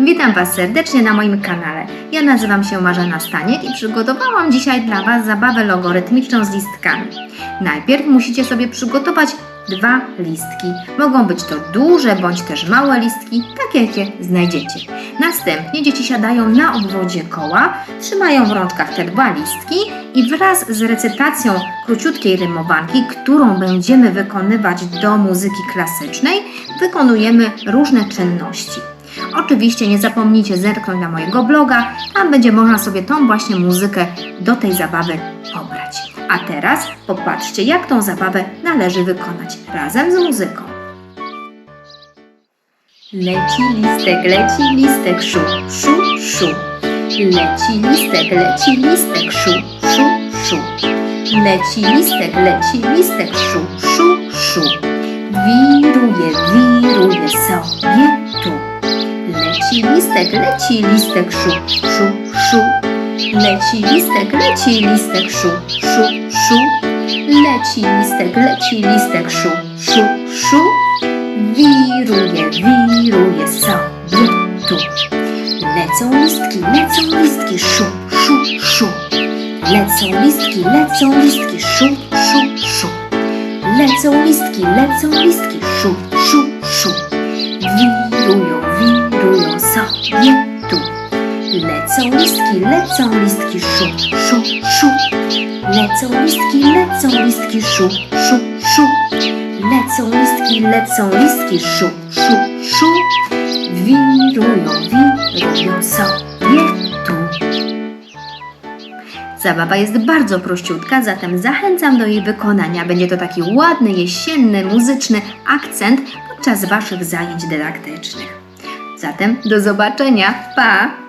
Witam Was serdecznie na moim kanale. Ja nazywam się Marzena Staniek i przygotowałam dzisiaj dla Was zabawę logarytmiczną z listkami. Najpierw musicie sobie przygotować dwa listki. Mogą być to duże bądź też małe listki, takie jakie znajdziecie. Następnie dzieci siadają na obwodzie koła, trzymają w rączkach te dwa listki i wraz z recytacją króciutkiej rymowanki, którą będziemy wykonywać do muzyki klasycznej, wykonujemy różne czynności. Oczywiście nie zapomnijcie zerknąć na mojego bloga, tam będzie można sobie tą właśnie muzykę do tej zabawy pobrać. A teraz popatrzcie, jak tą zabawę należy wykonać razem z muzyką. Leci listek, leci listek, szu, szu, szu. Leci listek, leci listek, szu, szu, szu. Leci listek, leci listek, szu, szu, szu. Wiruje, wiruje sobie tu. Leci listek, leci listek, szu, szu, szu. Leci listek, leci listek, szu, szu, szu. Leci listek, leci listek, szu, szu, szu. Wiruje, wiruje sobie tu. Lecą listki, lecą listki, szu, szu, szu. Lecą listki, lecą listki, szu, szu, szu. Lecą listki, lecą listki, szu, szu, szu. Wirują, listki, lecą listki, szu, szu, szu. Lecą listki, lecą listki, szu, szu, szu. Lecą listki, lecą listki, szu, szu, szu. Wirują, wirują sobie tu. Zabawa jest bardzo prościutka, zatem zachęcam do jej wykonania. Będzie to taki ładny, jesienny, muzyczny akcent podczas Waszych zajęć dydaktycznych. Zatem do zobaczenia. Pa!